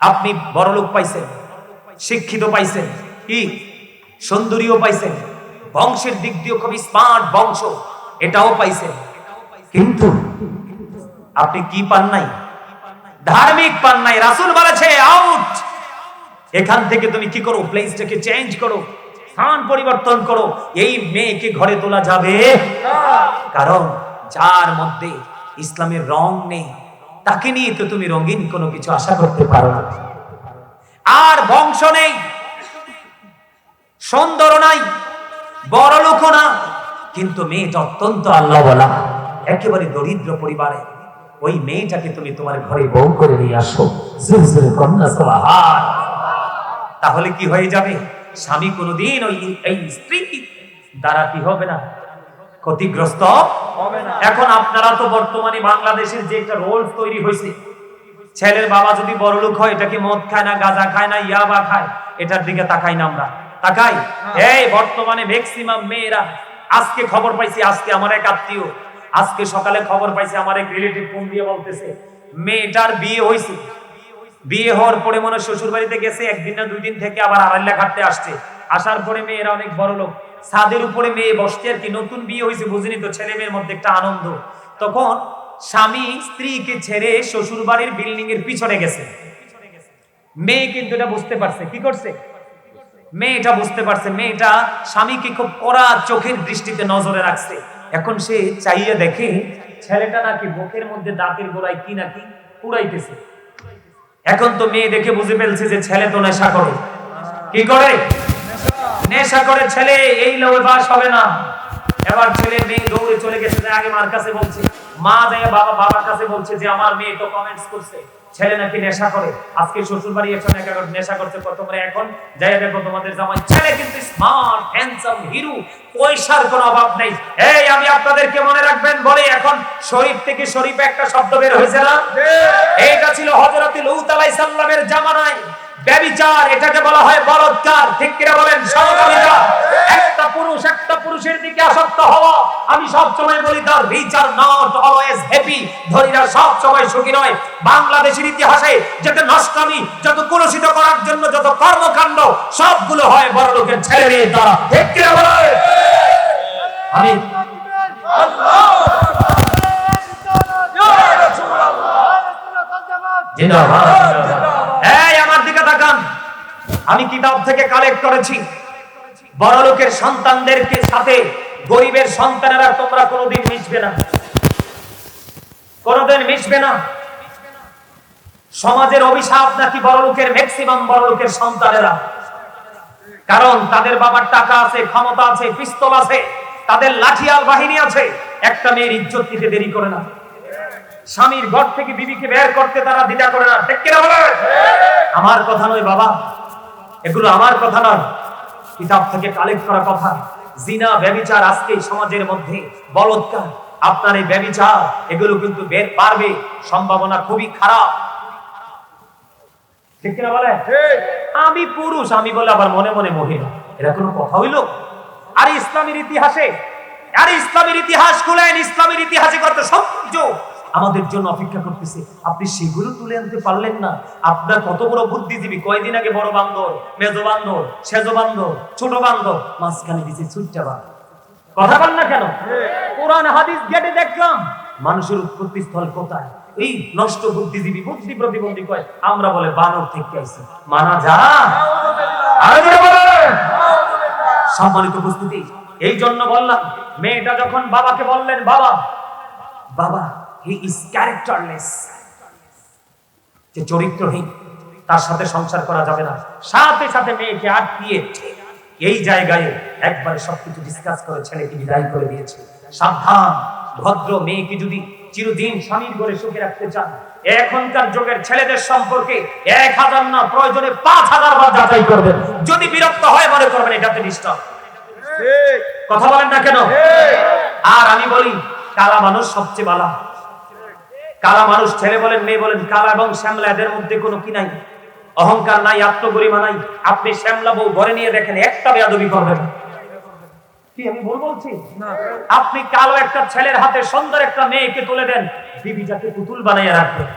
আপনি বড়লোক পাইছেন, শিক্ষিত পাইছেন, কি? সুন্দরীও পাইছেন, বংশের দিক দিয়ে খুবই স্মার্ট বংশ, এটাও পাইছেন। কিন্তু আপনি কি পান নাই? ধার্মিক পান নাই, রাসুল বলেছে আউট এখান থেকে তুমি কি করো? প্লেসটাকে চেঞ্জ করো, স্থান পরিবর্তন করো, এই মেয়েকে ঘরে তোলা যাবে কারণ যার মধ্যে ইসলামের রং নেই তাকে নিয়ে তো তুমি রঙিন কোনো কিছু আশা করতে পারো আর বংশ নেই, সুন্দর নাই, বড় লোক না। কিন্তু মেয়েটা অত্যন্ত আল্লাহ বলা একেবারে দরিদ্র পরিবারে। ওই মেয়েটাকে তুমি তোমার ঘরে বউ করে নিয়ে আসো। তাহলে কি হয়ে যাবে? স্বামী কোনোদিন ওই, এই স্ত্রী দ্বারা কি হবে না। ক্ষতিগ্রস্ত এখন আপনারা তো বর্তমানে বাংলাদেশের যে একটা রোল তৈরি হয়েছে ছেলের বাবা যদি বড় লোক হয় এটাকে মদ খায় না গাঁজা খায় না ইয়াবা খায়? এটার দিকে তাকাই না আমরা। তাকাই? এই বর্তমানে ম্যাক্সিমাম মেয়েরা আজকে খবর পাইছি আজকে আমার এক আত্মীয় আজকে সকালে খবর পাইছি আমার এক রিলেটিভ ফোন দিয়ে বলতেছে মেয়েটার বিয়ে হয়েছে বিয়ে হওয়ার পরে মনে হয় শ্বশুর বাড়িতে গেছে একদিন না দুই দিন থেকে আবার আড়াল্লা খাটতে আসছে। আসার পরে মেয়েরা অনেক বড় লোক ছাদের উপরে মেয়ে বসতে আর কি, নতুন বিয়ে হয়েছে, বুঝিনি তো, ছেলে মেয়ের মধ্যে একটা আনন্দ। তখন স্বামী স্ত্রীকে ছেড়ে শ্বশুর বাড়ির বিল্ডিং এর পিছনে গেছে। মেয়ে কিন্তু এটা বুঝতে পারছে। কি করছে? মেয়েটা বুঝতে পারছে। মেয়েটা স্বামীকে খুব কড়া চোখের দৃষ্টিতে নজরে রাখছে। এখন সে চাইয়া দেখে ছেলেটা নাকি বুকের মধ্যে দাঁতের গোড়ায় কি নাকি পুড়াইতেছে। এখন তো মেয়ে দেখে বুঝে ফেলছে যে ছেলে তো নেশা করে। কি করে? নেশা করে ছেলে এই লোভে বাস হবে না। এবার ছেলে মেয়ে দৌড়ে চলে গেছে আগে মার কাছে বলছে। মা যায় বাবা বাবার কাছে বলছে যে আমার মেয়ে তো কমেন্টস করছে। ছেলে নাকি নেশা করে। আজকে শ্বশুর বাড়ি এখন নেশা করছে কত তোমরা এখন? যাই দেখো তোমাদের জামাই। ছেলে কিন্তু স্মার্ট হ্যান্ডসাম হিরো পয়সার কোনো অভাব নেই। এই আমি আপনাদেরকে মনে রাখবেন বলে এখন শরীফ থেকে শরীফে একটা শব্দ বের হয়েছে না? এইটা ছিল হযরত লূত আলাইহিস সালামের জামানায়। ব্যভিচার এটাকে বলা হয় বলৎকার। ঠিক কিনা বলেন? সমকামিতা একটা পুরুষ একটা পুরুষের দিকে আসক্ত হওয়া আমি সব সময় বলি তার rich are not always happy ধনীরা সব সময় সুখী নয়। বাংলাদেশের ইতিহাসে যত নষ্টামি যত কুলসিত করার জন্য যত কর্মকাণ্ড সবগুলো হয় বড় লোকের ছেলে মেয়ে দ্বারা। ঠিক কিনা বলেন? আমি জিন্দাবাদ এই আমার দিকে তাকান আমি কিতাব থেকে কালেক্ট করেছি। বড় লোকের সন্তানদেরকে সাথে গরিবের সন্তানেরা তোমরা কোনোদিন মিশবে না। কোনোদিন মিশবে না। সমাজের অভিশাপ নাকি বড় লোকের ম্যাক্সিমাম বড় লোকের সন্তানেরা। কারণ তাদের বাবার টাকা আছে ক্ষমতা আছে পিস্তল আছে তাদের লাঠিয়াল বাহিনী আছে। একটা মেয়ের ইজ্জত দিতে দেরি করে না। স্বামীর ঘর থেকে বিবিকে বের করতে তারা দ্বিধা করে না। ঠিক কিনা আমার কথা নয় বাবা। এগুলো আমার কথা নয়। কিতাব থেকে কালেক্ট করা কথা। জিনা ব্যবিচার আজকে সমাজের মধ্যে বলৎকার। আপনার এই ব্যবিচার এগুলো কিন্তু বের পারবে। সম্ভাবনা খুবই খারাপ। ঠিক কিনা বলে আমি পুরুষ আমি বলে আবার মনে মনে মহিলা। এরা কোনো কথা হইল? আর ইসলামের ইতিহাসে আর ইসলামের ইতিহাস খুলেন ইসলামের ইতিহাসে কত সৌন্দর্য। আমাদের জন্য অপেক্ষা করতেছে। আপনি সেগুলো তুলে আনতে পারলেন না। আপনার কত বড় বুদ্ধিজীবী? কয়দিন আগে বড় বান্দর, মেজ বান্দর, সেজ বান্দর, ছোট বান্দর, মাঝখানে দিছে ছুটটা বান্দর কথা বল না কেন? কোরআন, হাদিস, গেটে দেখলাম। মানুষের উৎপত্তি স্থল কোথায়? এই নষ্ট বুদ্ধিজীবী, বুদ্ধি প্রতিবন্ধী কয়? আমরা বলে বানর থেকে আইছি। মানা যা। সম্মানিত উপস্থিতি, এই জন্য বললাম, মেয়েটা যখন বাবাকে বললেন, বাবা বাবা হি ইজ ক্যারেক্টারলেস যে চরিত্রহীন তার সাথে সংসার করা যাবে না। সাথে সাথে মেয়েকে আটকিয়ে এই জায়গায় একবারে সবকিছু ডিসকাস করে ছেলেকে বিদায় করে দিয়েছে। সাবধান ভদ্র মেয়েকে যদি চিরদিন স্বামীর ঘরে সুখে রাখতে চান এখনকার যুগের ছেলেদের সম্পর্কে এক হাজার না প্রয়োজনে পাঁচ হাজার বার যাচাই করবেন। যদি বিরক্ত হয় মনে করবেন এটাতে ডিস্টার্ব কথা বলেন না কেন? আর আমি বলি কালা মানুষ সবচেয়ে বালা। কালা মানুষ ছেলে বলেন মেয়ে বলেন কালা এবং শ্যামলা এদের মধ্যে কোনো কি নাই? অহংকার নাই আত্মগরিমা নাই। আপনি শ্যামলা বউ ঘরে নিয়ে দেখেন একটা বেয়াদবি করবেন। না। কি আমি ভুল বলছি? আপনি কালো একটা ছেলের হাতে সুন্দর একটা মেয়েকে তুলে দেন বিবিটাকে পুতুল বানাইয়া রাখবেন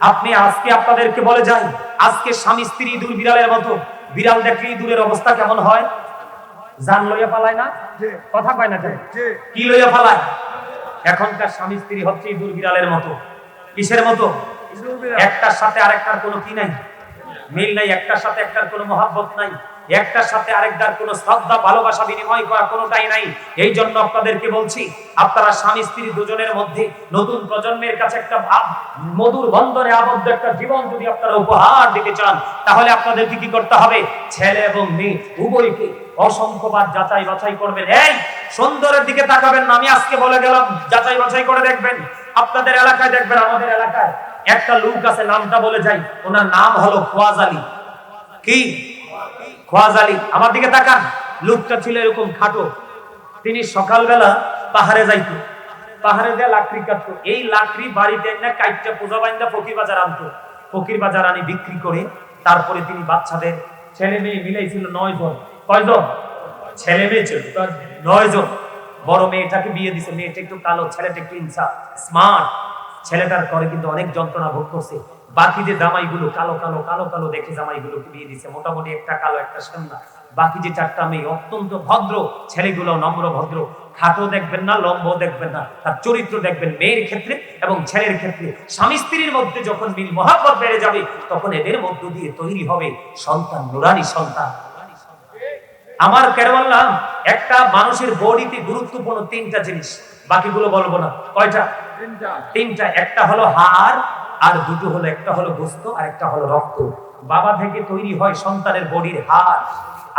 আপনি আজকে আপনাদেরকে বলে যাই আজকে স্বামী স্ত্রী ইঁদুর বিড়ালের মতো বিড়াল দেখলে ইঁদুরের অবস্থা কেমন হয়? জান লইয়া পালায় না? কথা কয় না কি লইয়া পালায়? এখনকার স্বামী স্ত্রী হচ্ছে ইঁদুর বিড়ালের মতো। কিসের মতো? একটার সাথে আরেকটার কোনো কি নাই? মিল নাই একটার সাথে একটার কোনো মহাব্বত নাই। একটার সাথে আরেকটার কোনো শ্রদ্ধা ভালোবাসা বিনিময় করা কোনোটাই নাই। এই জন্য আপনাদেরকে বলছি আপনারা স্বামী স্ত্রী দুজনের মধ্যে নতুন প্রজন্মের কাছে একটা ভাব মধুর বন্ধনে আবদ্ধ একটা জীবন যদি আপনারা উপহার দিতে চান তাহলে আপনাদেরকে কি করতে হবে? ছেলে এবং মেয়ে উভয়কে অসংখ্যবার যাচাই বাছাই করবেন। এই, সুন্দরের দিকে তাকাবেন আমি আজকে বলে গেলাম, যাচাই বাছাই করে দেখবেন। আপনাদের এলাকায় দেখবেন, আমাদের এলাকায় একটা লোক আছে, নামটা বলে যাই, ওনার নাম হলো খোয়াজ আলী। কি? খোয়াজ আলী, আমার দিকে তাকান। লোকটা ছিল এরকম খাটো। তিনি সকালবেলা পাহাড়ে যাইতো। পাহাড়ে দিয়ে লাকড়ি কাটতো। এই লাকড়ি বাড়িতে না কাইটটা পূজা বাইন্দা ফকির বাজার আনতো। ফকির বাজার আনি বিক্রি করে, তারপরে তিনি বাচ্চাদের ছেলে মেয়ে মিলাইছিল নয় জন। কয়জন? ছেলে মেয়ে ছিল নয় জন বড় মেয়েটাকে বিয়ে দিছে। মেয়েটা একটু কালো, ছেলেটা একটু ইনসা স্মার্ট ছেলেটার করে কিন্তু অনেক যন্ত্রণা ভোগ করছে। বাকি যে জামাইগুলো, কালো কালো কালো কালো দেখে জামাইগুলোকে বিয়ে দিছে। মোটামুটি একটা কালো, একটা বাকি যে চারটা মেয়ে অত্যন্ত ভদ্র, ছেলেগুলো নম্র, ভদ্র। খাটো দেখবেন না, লম্ব দেখবেন না। তার চরিত্র দেখবেন মেয়ের ক্ষেত্রে এবং ছেলের ক্ষেত্রে। স্বামী স্ত্রীর মধ্যে যখন মিল মহাব্বত বেড়ে যাবে, তখন এদের মধ্য দিয়ে তৈরি হবে সন্তান, নুরানি সন্তান। আমার কেন বললাম একটা মানুষের বডিতে গুরুত্বপূর্ণ তিনটা জিনিস। বাকিগুলো বলব না। কয়টা? তিনটা। একটা হলো হাড় আর দুটো হলো একটা হলো গোস্ত আর একটা হলো রক্ত। বাবা থেকে তৈরি হয় সন্তানের বডির হাড়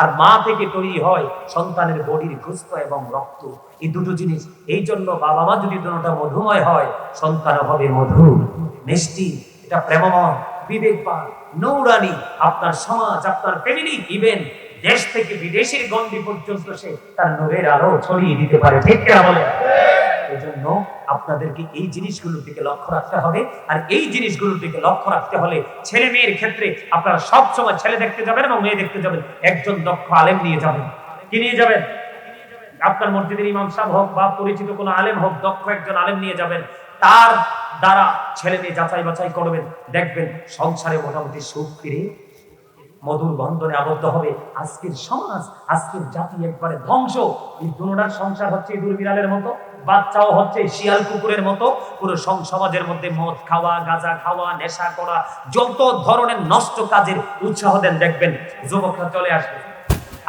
আর মা থেকে তৈরি হয় সন্তানের বডির গোস্ত এবং রক্ত। এই দুটো জিনিস। এই জন্য বাবা মা যদি দুটোটা মধুময় হয় সন্তান হবে মধু মিষ্টি এটা প্রেমময় বিবেকবান নৌরানি। আপনার সমাজ আপনার ফ্যামিলি ইভেন দেশ থেকে বিদেশের গন্ডি পর্যন্ত সে তার নূরের আলো ছড়িয়ে দিতে পারে। ঠিক কিনা বলে আপনাদেরকে এই জিনিসগুলোর দিকে লক্ষ্য রাখতে হবে। আর এই জিনিসগুলোর দিকে লক্ষ্য রাখতে হলে ছেলে মেয়ের ক্ষেত্রে আপনারা সব সময় ছেলে দেখতে যাবেন এবং মেয়ে দেখতে যাবেন। একজন দক্ষ আলেম নিয়ে যাবেন। কি নিয়ে যাবেন? আপনার মসজিদের ইমাম হোক বা পরিচিত কোনো আলেম হোক, দক্ষ একজন আলেম নিয়ে যাবেন। তার দ্বারা ছেলে মেয়ে যাচাই বাছাই করবেন, দেখবেন সংসারে মোটামুটি সুখ ফিরে মধুর বন্ধনে আবদ্ধ হবে। আজকের সমাজ, আজকের জাতি একবারে ধ্বংস। এই দুটার সংসার হচ্ছে ইঁদুর বিড়ালের মতো, বাচ্চাও হচ্ছে শিয়াল কুকুরের মতো। পুরো সমাজের মধ্যে মদ খাওয়া, গাঁজা খাওয়া, নেশা করা, যত ধরনের নষ্ট কাজের উৎসাহ দেন, দেখবেন যুবকরা চলে আসবে।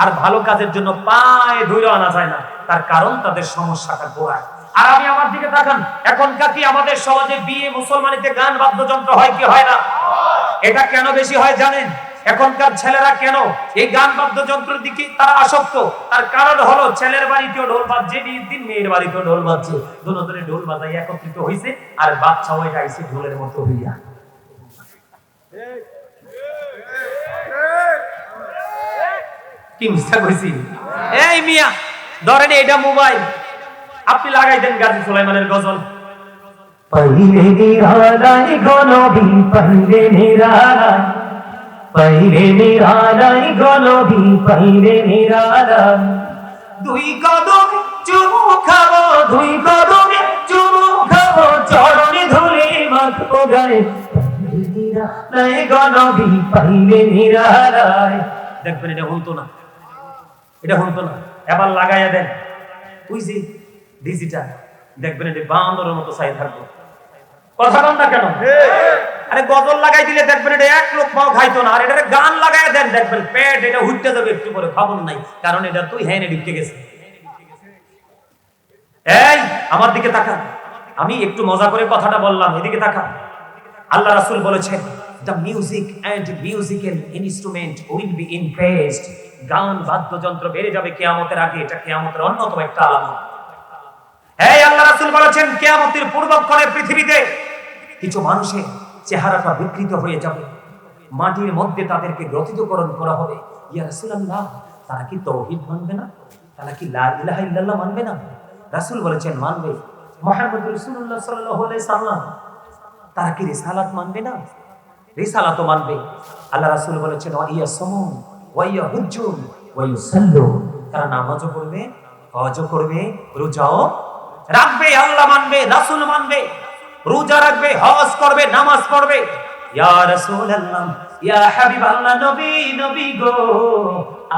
আর ভালো কাজের জন্য পায়ে ধরে আনা যায় না। তার কারণ তাদের সমস্যাটা গোড়ায়। আর আমি আমার দিকে তাকান। এখনকার কি আমাদের সমাজে বিয়ে, মুসলমানিতে গান, বাদ্যযন্ত্র হয় কি হয় না? এটা কেন বেশি হয় জানেন? এখনকার ছেলেরা কেন? এই গান বাদ্যযন্ত্রের দিকে তারা আসক্ত। তার কারণ হলো ছেলের বাড়িতেও ঢোল বাজছে, দিন মেয়ের বাড়িতেও ঢোল বাজছে। দুজনে ঢোল বাজাই একত্রিত হয়েছে আর বাচ্চাও এটা আইসে ঢোলের মতো হইয়া। কি মিথ্যা কইছি? এই মিয়া, ধরেন এটা মোবাইল। আপনি লাগাই দেন গাজী সুলাইমানের গজল। পৈরে নিরালাই গনবি পৈরে নিরালাই পৈরে নিরালাই গনবি পৈরে নিরালাই। দুই কদম চুমু খাব, দুই কদমে চুমু খাব, চরণে ধুলে মাখবো গায়ে নিরালাই গনবি পৈরে নিরালাই। দেখবেন এটা হতো না। এটা হতো না। এবার লাগাইয়া দেন। ওই যে ডিজিটাল, দেখবেন এটা বান্দরের মতো চাই থাকব। কথা বল না কেন? আরে গজল লাগাই দিলে দেখবেন এটা এক লোক পাও খাইতো না। আর এটা গান লাগাই দেন, দেখবেন পেট এটা উঠতে যাবে, একটু পরে খবর নাই। কারণ এটা তুই হ্যাঁ ঢুকে গেছে। এই, আমার দিকে তাকান। আমি একটু মজা করে কথাটা বললাম, এদিকে তাকান। আল্লাহ রাসূল বলেছেন the music and musical instrument will be increased গান, বাদ্যযন্ত্র বেড়ে যাবে কিয়ামতের আগে, এটা কিয়ামতের অন্যতম একটা আলামত। এই, আল্লাহ রাসূল বলেছেন, কিয়ামতের পূর্বক্ষণে পৃথিবীতে কিছু মানুষের চেহারাটা বিকৃত হয়ে যাবে। মাটির মধ্যে তাদেরকে গ্রথিতকরণ করা হবে। ইয়া রাসূলুল্লাহ, তারা কি তৌহিদ মানবে না? তারা কি লা ইলাহা মানবে না? রাসূল বলেছেন, মানবে। মুহাম্মদ রাসূলুল্লাহ সাল্লাল্লাহু আলাইহি সাল্লাম, তারা কি রিসালাত মানবে না? রিসালাতও মানবে। আল্লাহ রাসুল বলেছেন ইয়া সামুন ওয়া ইয়া হুজ্জুন ওয়া তারা নামাজও পড়বে, হজও করবে, রোজাও রাখবে। আল্লাহ মানবে, রাসুল মানবে। রোজা রাখবে, হজ করবে, নামাজ পড়বে। ইয়া রাসূলুল্লাহ, ইয়া হাবিবাল্লাহ, নবী নবী গো।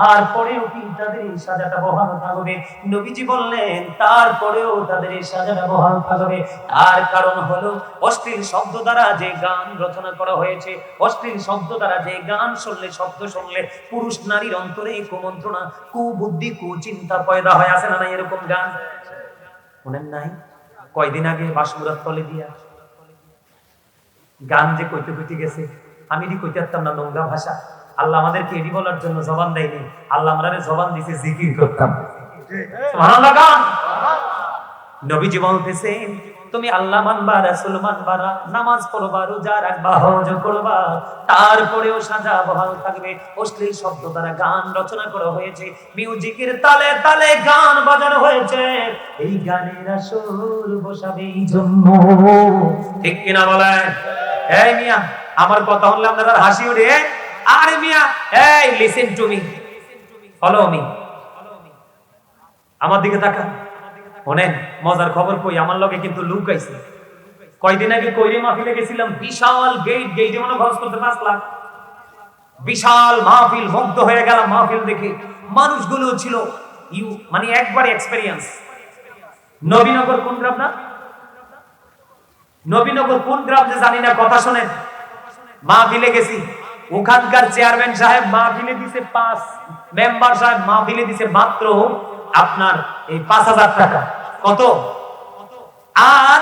আর পরেও কি তাদের সাজাটা বহাল থাকবে? নবীজি বললেন, তারপরেও তাদের সাজাটা বহাল থাকবে। তার কারণ হলো, অশ্লীল শব্দ দ্বারা যে গান রচনা করা হয়েছে, অশ্লীল শব্দ দ্বারা যে গান শুনলে, শব্দ শুনলে পুরুষ নারীর অন্তরে কুমন্ত্রণা, কুবুদ্ধি, কুচিন্তা পয়দা হয়। আছে না এরকম গান? শুনেন নাই? কয়দিন আগে বাসমুরার তলে দিয়া। গান যে কইতে কইতে গেছে, আমি এটি কইতে পারতাম না নোংরা ভাষা। আল্লাহ আমাদেরকে এটি বলার জন্য জবান দেয়নি। আল্লাহ আমরা জবান দিছে, জিকির করতাম। নবীজি বলতেছেন তুমি আল্লাহ মানবা, রাসূল মানবা নামাজ পড়বা, রোজা রাখবা, হজ করবা, তারপরেও সাজা বহাল থাকবে। অশ্লীল শব্দ দ্বারা গান রচনা করা হয়েছে, মিউজিকের তালে তালে গান বাজানো হয়েছে। এই গানের আসর বসাবে এই জন্য। ঠিক কিনা বলেন? এই মিয়া, আমার কথা হলে আপনারা হাসি উঠে, আরে মিয়া, এই listen to me follow me আমার দিকে তাকান। শোনেন, মজার খবর কই? আমার লগে কিন্তু লুক আইছে। কয়দিন আগে কইরে মাহফিলে গেছিলাম, বিশাল গেট গেটে মনে খরচ করতে পাঁচ লাখ। বিশাল মাহফিল, মুগ্ধ হয়ে গেলাম মাহফিল দেখে। মানুষগুলো ছিল, ইউ মানে একবারে এক্সপেরিয়েন্স নবীনগর কোন গ্রাম না? নবীনগর কোন গ্রাম যে জানি না, কথা শোনেন। মাহফিলে গেছি। ওখানকার চেয়ারম্যান সাহেব মাহফিলে দিছে পাঁচ মেম্বার সাহেব মাহফিলে দিছে মাত্র আপনার এই পাঁচ হাজার টাকা। কত? আর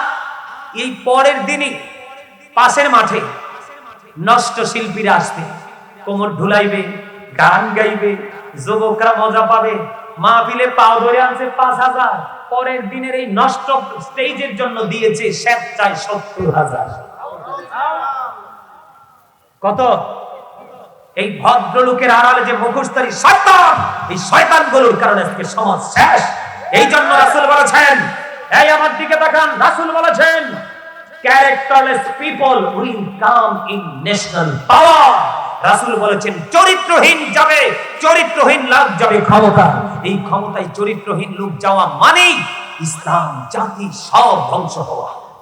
এই পরের দিনই, পাশের মাঠে নষ্ট শিল্পীরা আসবে। কোমর ঢুলাইবে, গান গাইবে, যুবকরা মজা পাবে। মাহফিলে পাও ধরে আনছে পাঁচ হাজার। পরের দিনের এই নষ্ট স্টেজের জন্য দিয়েছে স্বেচ্ছায় সত্তর হাজার। কত? এই ভদ্রলোকের আড়ালে যে মুখোশধারী শয়তান, এই শয়তানগুলোর কারণে আজকে সমাজ শেষ। এই জন্য রাসুল বলেছেন, এই আমার দিকে তাকান, রাসুল বলেছেন characterless people will come in national power রাসুল বলেছেন, চরিত্রহীন যাবে, চরিত্রহীন লাভ যাবে ক্ষমতা। এই ক্ষমতায় চরিত্রহীন লোক যাওয়া মানেই ইসলাম, জাতি সব ধ্বংস হওয়া।